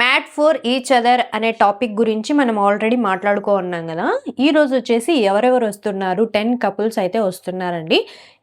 Mat for each other అనే topic గురించి మనం ఆల్రెడీ మాట్లాడుకో ఉన్నాం కదా ఈరోజు వచ్చేసి ఎవరెవరు వస్తున్నారు? టెన్ కపుల్స్ అయితే వస్తున్నారండి.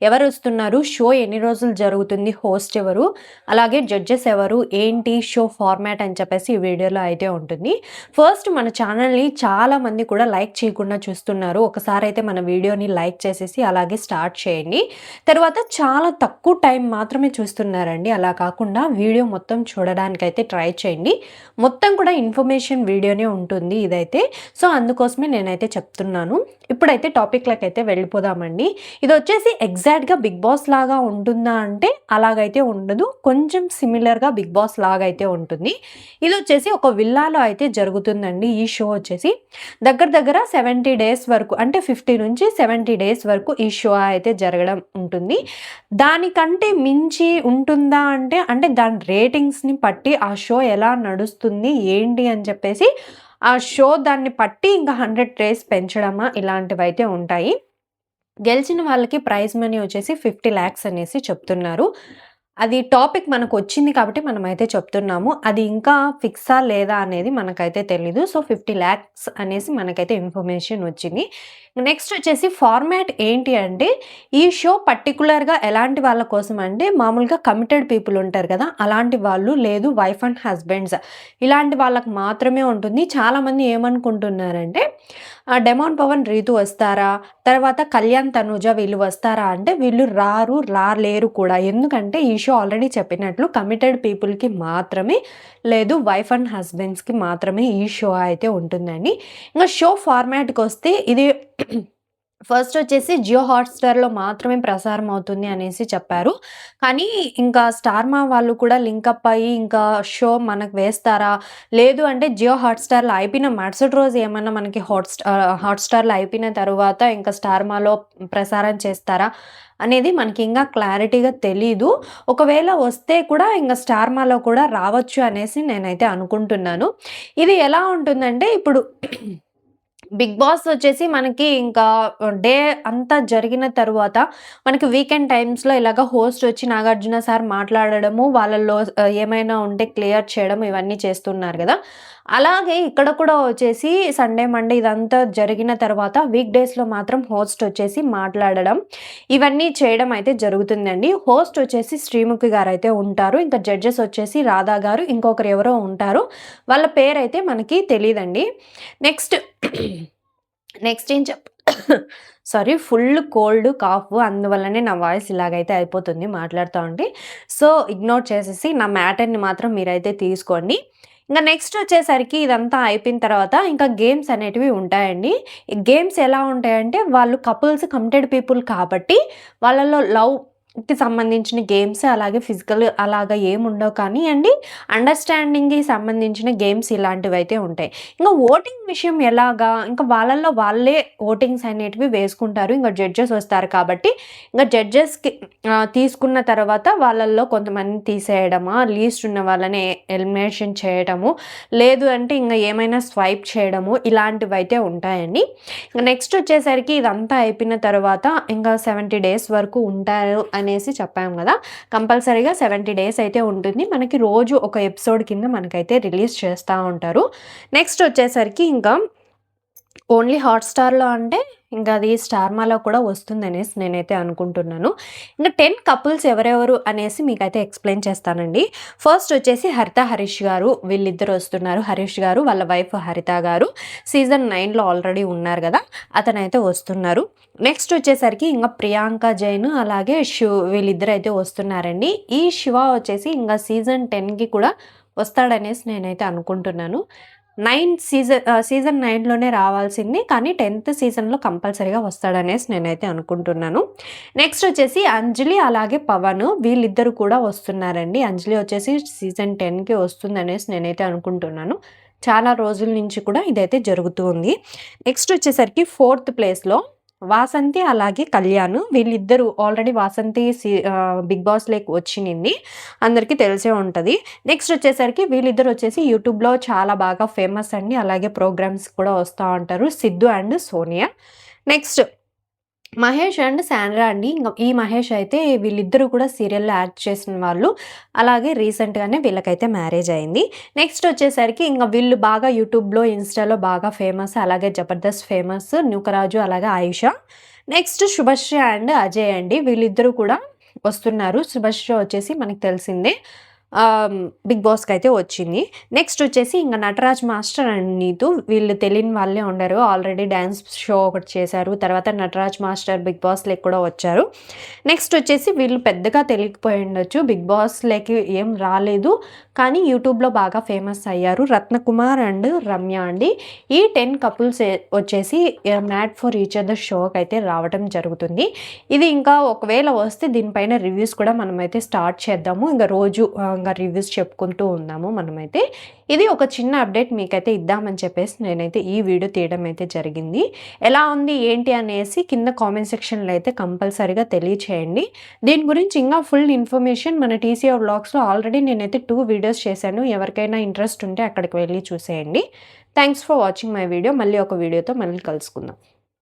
ఎవరు వస్తున్నారు? షో ఎన్ని రోజులు జరుగుతుంది? హోస్ట్ ఎవరు? అలాగే జడ్జెస్ ఎవరు? ఏంటి షో ఫార్మాట్ అని చెప్పేసి ఈ వీడియోలో అయితే ఉంటుంది. ఫస్ట్ మన ఛానల్ని చాలామంది కూడా లైక్ చేయకుండా చూస్తున్నారు. ఒకసారి అయితే మన వీడియోని లైక్ చేసేసి అలాగే స్టార్ట్ చేయండి. తర్వాత చాలా తక్కువ టైం మాత్రమే చూస్తున్నారండి. అలా కాకుండా వీడియో మొత్తం చూడడానికైతే ట్రై చేయండి. మొత్తం కూడా ఇన్ఫర్మేషన్ వీడియోనే ఉంటుంది ఇదైతే. సో అందుకోసమే నేనైతే చెప్తున్నాను. ఇప్పుడైతే టాపిక్లకు అయితే వెళ్ళిపోదామండి. ఇది వచ్చేసి ఎగ్జాక్ట్గా బిగ్ బాస్ లాగా ఉంటుందా అంటే అలాగైతే ఉండదు. కొంచెం సిమిలర్గా బిగ్ బాస్ లాగా అయితే ఉంటుంది. ఇది వచ్చేసి ఒక విల్లాలో అయితే జరుగుతుందండి ఈ షో వచ్చేసి. దగ్గర దగ్గర సెవెంటీ డేస్ వరకు అంటే ఫిఫ్టీ నుంచి సెవెంటీ డేస్ వరకు ఈ షో అయితే జరగడం ఉంటుంది. దానికంటే మించి ఉంటుందా అంటే అంటే దాని రేటింగ్స్ని బట్టి ఆ షో ఎలా నడుస్తుంది ఏంటి అని చెప్పేసి ఆ షో దాన్ని పట్టి ఇంకా హండ్రెడ్ ట్రేస్ పెంచడమా ఇలాంటివి అయితే ఉంటాయి. గెలిచిన వాళ్ళకి ప్రైజ్ మనీ వచ్చేసి ఫిఫ్టీ ల్యాక్స్ అనేసి చెప్తున్నారు. అది టాపిక్ మనకు వచ్చింది కాబట్టి మనమైతే చెప్తున్నాము. అది ఇంకా ఫిక్సా లేదా అనేది మనకైతే తెలీదు. సో ఫిఫ్టీ ల్యాక్స్ అనేసి మనకైతే ఇన్ఫర్మేషన్ వచ్చింది. నెక్స్ట్ వచ్చేసి ఫార్మాట్ ఏంటి అంటే ఈ షో పర్టికులర్గా ఎలాంటి వాళ్ళ కోసం అంటే మామూలుగా కమిటెడ్ పీపుల్ ఉంటారు కదా అలాంటి వాళ్ళు లేదు వైఫ్ అండ్ హస్బెండ్స్ ఇలాంటి వాళ్ళకి మాత్రమే ఉంటుంది. చాలామంది ఏమనుకుంటున్నారంటే డెమాన్ పవన్ రీతు వస్తారా? తర్వాత కళ్యాణ్ తనుజ వీళ్ళు వస్తారా? అంటే వీళ్ళు రారు రాలేరు కూడా. ఎందుకంటే ఈ షో ఆల్రెడీ చెప్పినట్లు కమిటెడ్ పీపుల్కి మాత్రమే లేదు వైఫ్ అండ్ హస్బెండ్స్కి మాత్రమే ఈ షో అయితే ఉంటుందండి. ఇంకా షో ఫార్మాట్కి వస్తే ఇది ఫస్ట్ వచ్చేసి జియో హాట్స్టార్లో మాత్రమే ప్రసారం అవుతుంది అనేసి చెప్పారు. కానీ ఇంకా స్టార్మా వాళ్ళు కూడా లింకప్ అయ్యి ఇంకా షో మనకు వేస్తారా? లేదు అంటే జియో హాట్స్టార్లో అయిపోయిన మరుసటి రోజు ఏమన్నా మనకి హాట్స్టార్ హాట్స్టార్లో అయిపోయిన తర్వాత ఇంకా స్టార్మాలో ప్రసారం చేస్తారా? అనేది మనకి ఇంకా క్లారిటీగా తెలీదు. ఒకవేళ వస్తే కూడా ఇంకా స్టార్మాలో కూడా రావచ్చు అనేసి నేనైతే అనుకుంటున్నాను. ఇది ఎలా ఉంటుందంటే ఇప్పుడు బిగ్ బాస్ వచ్చేసి మనకి ఇంకా డే అంతా జరిగిన తర్వాత మనకి వీకెండ్ టైమ్స్లో ఇలాగ హోస్ట్ వచ్చి నాగార్జున సార్ మాట్లాడడము వాళ్ళల్లో ఏమైనా ఉంటే క్లియర్ చేయడం ఇవన్నీ చేస్తున్నారు కదా. అలాగే ఇక్కడ కూడా వచ్చేసి సండే మండే ఇదంతా జరిగిన తర్వాత వీక్ డేస్లో మాత్రం హోస్ట్ వచ్చేసి మాట్లాడడం ఇవన్నీ చేయడం అయితే జరుగుతుందండి. హోస్ట్ వచ్చేసి శ్రీముఖి గారు అయితే ఉంటారు ఇంకా జడ్జెస్ వచ్చేసి రాధా గారు ఇంకొకరు ఎవరో ఉంటారు. వాళ్ళ పేరు అయితే మనకి తెలియదండి నెక్స్ట్ నెక్స్ట్ ఏం చెప్ సారీ ఫుల్ కోల్డ్ కాఫ్ అందువల్లనే నా వాయిస్ ఇలాగైతే అయిపోతుంది మాట్లాడుతూ ఉండి సో ఇగ్నోర్ చేసేసి నా మ్యాటర్ని మాత్రం మీరైతే తీసుకోండి. ఇంకా నెక్స్ట్ వచ్చేసరికి ఇదంతా అయిపోయిన తర్వాత ఇంకా గేమ్స్ అనేటివి ఉంటాయండి. గేమ్స్ ఎలా ఉంటాయంటే వాళ్ళు కపుల్స్ కమిటెడ్ పీపుల్ కాబట్టి వాళ్ళలో లవ్ కి సంబంధించిన గేమ్స్ అలాగే ఫిజికల్ అలాగా ఏమి ఉండవు కానీ అండి అండర్స్టాండింగ్కి సంబంధించిన గేమ్స్ ఇలాంటివి అయితే ఉంటాయి. ఇంకా ఓటింగ్ విషయం ఎలాగా ఇంకా వాళ్ళల్లో వాళ్ళే ఓటింగ్స్ అనేటివి వేసుకుంటారు ఇంకా జడ్జెస్ వస్తారు కాబట్టి ఇంకా జడ్జెస్కి తీసుకున్న తర్వాత వాళ్ళల్లో కొంతమంది తీసేయడమా లీస్ట్ ఉన్న వాళ్ళని ఎలిమినేషన్ చేయడము లేదు అంటే ఇంకా ఏమైనా స్వైప్ చేయడము ఇలాంటివి అయితే ఉంటాయండి. ఇంకా నెక్స్ట్ వచ్చేసరికి ఇదంతా అయిపోయిన తర్వాత ఇంకా సెవెంటీ డేస్ వరకు ఉంటారు అని అనేసి చెప్పాము కదా. కంపల్సరీగా సెవెంటీ డేస్ అయితే ఉంటుంది. మనకి రోజు ఒక ఎపిసోడ్ కింద మనకైతే రిలీజ్ చేస్తూ ఉంటారు. నెక్స్ట్ వచ్చేసరికి ఇంకా ఓన్లీ హాట్స్టార్లో అంటే ఇంకా అది స్టార్మాలో కూడా వస్తుంది అనేసి నేనైతే అనుకుంటున్నాను. ఇంకా టెన్ కపుల్స్ ఎవరెవరు అనేసి మీకైతే ఎక్స్ప్లెయిన్ చేస్తానండి. ఫస్ట్ వచ్చేసి హరిత హరీష్ గారు. వీళ్ళిద్దరు వస్తున్నారు. హరీష్ గారు వాళ్ళ వైఫ్ హరిత గారు. సీజన్ నైన్లో ఆల్రెడీ ఉన్నారు కదా అతనైతే వస్తున్నారు. నెక్స్ట్ వచ్చేసరికి ఇంకా ప్రియాంక జైన్ అలాగే శివ్ వీళ్ళిద్దరు అయితే వస్తున్నారండి. ఈ శివ వచ్చేసి ఇంకా సీజన్ టెన్కి కూడా వస్తాడనేసి నేనైతే అనుకుంటున్నాను. నైన్ సీజన్ సీజన్ నైన్లోనే రావాల్సింది కానీ టెన్త్ సీజన్లో కంపల్సరీగా వస్తాడనేసి నేనైతే అనుకుంటున్నాను. నెక్స్ట్ వచ్చేసి అంజలి అలాగే పవన్ వీళ్ళిద్దరు కూడా వస్తున్నారండి. అంజలి వచ్చేసి సీజన్ టెన్కి వస్తుందనేసి నేనైతే అనుకుంటున్నాను. చాలా రోజుల నుంచి కూడా ఇదైతే జరుగుతూ ఉంది. నెక్స్ట్ వచ్చేసరికి ఫోర్త్ ప్లేస్లో వాసంతి అలాగే కళ్యాణ్ వీళ్ళిద్దరూ ఆల్రెడీ వాసంతి బిగ్ బాస్ లేక్ వచ్చింది అందరికీ తెలిసే ఉంటుంది. నెక్స్ట్ వచ్చేసరికి వీళ్ళిద్దరు వచ్చేసి యూట్యూబ్లో చాలా బాగా ఫేమస్ అండి. అలాగే ప్రోగ్రామ్స్ కూడా వస్తూ ఉంటారు. Siddhu and Sonia. Next Mahesh and Sandra అండి. ఈ మహేష్ అయితే వీళ్ళిద్దరూ కూడా సీరియల్‌లో యాక్ట్ చేసిన వాళ్ళు. అలాగే రీసెంట్‌గానే వీళ్ళకైతే మ్యారేజ్ అయింది. నెక్స్ట్ వచ్చేసరికి ఇంకా వీళ్ళు బాగా యూట్యూబ్‌లో, ఇన్‌స్టాలో బాగా ఫేమస్. అలాగే జబర్దస్త్ ఫేమస్. నూకరాజు అలాగే ఆయుష నెక్స్ట్ శుభశ్రీ అండ్ అజయ్ అండి. వీళ్ళిద్దరూ కూడా వస్తున్నారు. శుభశ్రీ వచ్చేసి మనకు తెలిసిందే. బిగ్ బాస్కి అయితే వచ్చింది. నెక్స్ట్ వచ్చేసి ఇంకా నటరాజ్ మాస్టర్ అండ్ నీతు వీళ్ళు తెలియని వాళ్ళే ఉండరు. ఆల్రెడీ డ్యాన్స్ షో ఒకటి చేశారు. తర్వాత నటరాజ్ మాస్టర్ బిగ్ బాస్‌లోకి కూడా వచ్చారు. నెక్స్ట్ వచ్చేసి వీళ్ళు పెద్దగా తెలియకపోయి ఉండొచ్చు. బిగ్ బాస్ లెక్ ఏం రాలేదు. కానీ యూట్యూబ్‌లో బాగా ఫేమస్ అయ్యారు. రత్నకుమార్ అండ్ రమ్య అండి. ఈ 10 కపుల్స్ వచ్చేసి ఆహ్, మ్యాడ్ ఫర్ ఈచ్ అదర్ అయితే రావడం జరుగుతుంది. ఇది ఇంకా ఒకవేళ వస్తే దీనిపైన రివ్యూస్ కూడా మనమైతే స్టార్ట్ చేద్దాము. ఇంకా రోజు ఇంకా రివ్యూస్ చెప్పుకుంటూ ఉందాము మనమైతే. ఇది ఒక చిన్న అప్డేట్ మీకైతే ఇద్దామని చెప్పేసి నేనైతే ఈ వీడియో తీయడం అయితే జరిగింది. ఎలా ఉంది ఏంటి అనేసి కింద కామెంట్ సెక్షన్‌లో అయితే కంపల్సరీగా తెలియచేయండి. దీని గురించి ఇంకా ఫుల్ ఇన్ఫర్మేషన్ మన టీసీఆర్ బ్లాగ్స్లో ఆల్రెడీ నేనైతే టూ వీడియోస్ చేశాను. ఎవరికైనా ఇంట్రెస్ట్ ఉంటే అక్కడికి వెళ్ళి చూసేయండి. Thanks for watching my video. మళ్ళీ ఒక వీడియోతో మళ్ళీ కలుసుకుందాం.